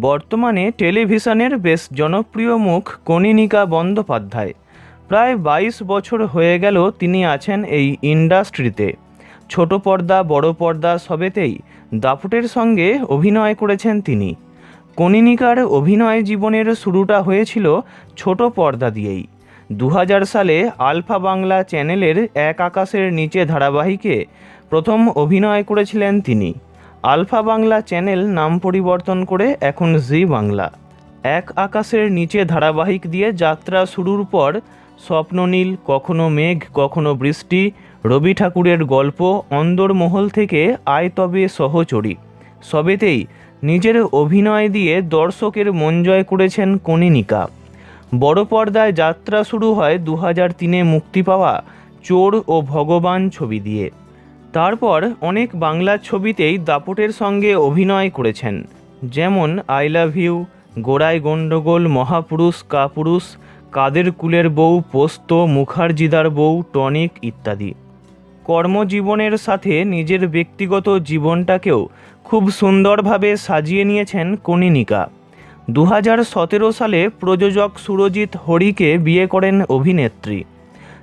বর্তমানে টেলিভিশনের বেশ জনপ্রিয় মুখ কনিনিকা বন্দ্যোপাধ্যায়। প্রায় বাইশ বছর হয়ে গেল তিনি আছেন এই ইন্ডাস্ট্রিতে। ছোট পর্দা, বড় পর্দা সবেতেই দাপুটের সঙ্গে অভিনয় করেছেন তিনি। কনিনিকার অভিনয় জীবনের শুরুটা হয়েছিল ছোট পর্দা দিয়েই। দু হাজার সালে আলফা বাংলা চ্যানেলের এক আকাশের নিচে ধারাবাহিকে প্রথম অভিনয় করেছিলেন তিনি। আলফা বাংলা চ্যানেল নাম পরিবর্তন করে এখন জি বাংলা। এক আকাশের নিচে ধারাবাহিক দিয়ে যাত্রা শুরুর পর স্বপ্ননীল কখনো মেঘ, কখনো বৃষ্টি, রবি ঠাকুরের গল্প অন্দরমহল থেকে আয় তবে সহচরী। সবেতেই নিজের অভিনয় দিয়ে দর্শকের মন জয় করেছেন কনিনিকা। বড় পর্দায় যাত্রা শুরু হয় দু হাজার তিনে মুক্তি পাওয়া চোর ও ভগবান ছবি দিয়ে। তারপর অনেক বাংলা ছবিতেই দাপটের সঙ্গে অভিনয় করেছেন, যেমন আই লাভ ইউ গোড়ায় গণ্ডগোল, মহাপুরুষ, কাপুরুষ, কাদের কুলের বউ, পোস্ত, মুখার্জিদার বউ, টনিক ইত্যাদি। কর্মজীবনের সাথে নিজের ব্যক্তিগত জীবনটাকেও খুব সুন্দরভাবে সাজিয়ে নিয়েছেন কনিনিকা দু সালে প্রযোজক সুরজিৎ হরিকে বিয়ে করেন অভিনেত্রী।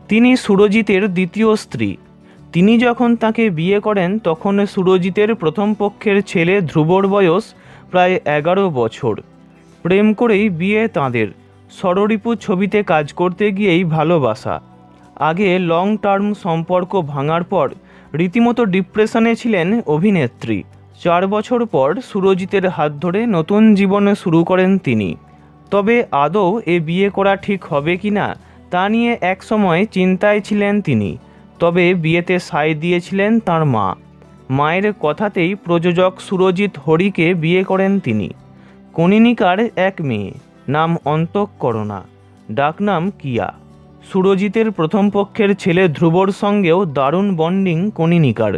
তিনি সুরজিতের দ্বিতীয় স্ত্রী। তিনি যখন তাকে বিয়ে করেন, তখন সুরজিতের প্রথম পক্ষের ছেলে ধ্রুবর বয়স প্রায় এগারো বছর। প্রেম করেই বিয়ে তাঁদের। ষড়রিপু ছবিতে কাজ করতে গিয়েই ভালোবাসা। আগে লং টার্ম সম্পর্ক ভাঙার পর রীতিমতো ডিপ্রেশনে ছিলেন অভিনেত্রী। চার বছর পর সুরজিতের হাত ধরে নতুন জীবন শুরু করেন তিনি। তবে আদৌ এ বিয়ে করা ঠিক হবে কি না তা নিয়ে একসময় চিন্তায় ছিলেন তিনি। তবে বিয়েতে সায় দিয়েছিলেন তার মা। মায়ের কথাতেই প্রযোজক সুরজিৎ হরিকে বিয়ে করেন তিনি। কনিনিকার এক মেয়ে, নাম অন্তঃকরণা ডাকনাম কিয়া। সুরজিতের প্রথম পক্ষের ছেলে ধ্রুবর সঙ্গেও দারুণ বন্ডিং কনিনিকার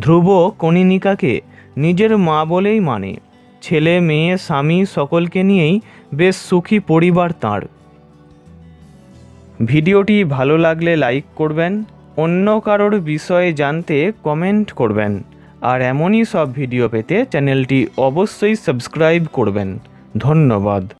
ধ্রুব কনিনিকাকে নিজের মা বলেই মানে। ছেলে, মেয়ে, স্বামী সকলকে নিয়েই বেশ সুখী পরিবার তাঁর। ভিডিওটি ভালো লাগলে লাইক করবেন অন্য কারোর বিষয়ে জানতে কমেন্ট করবেন। আর এমনই সব ভিডিও পেতে চ্যানেলটি অবশ্যই সাবস্ক্রাইব করবেন। ধন্যবাদ।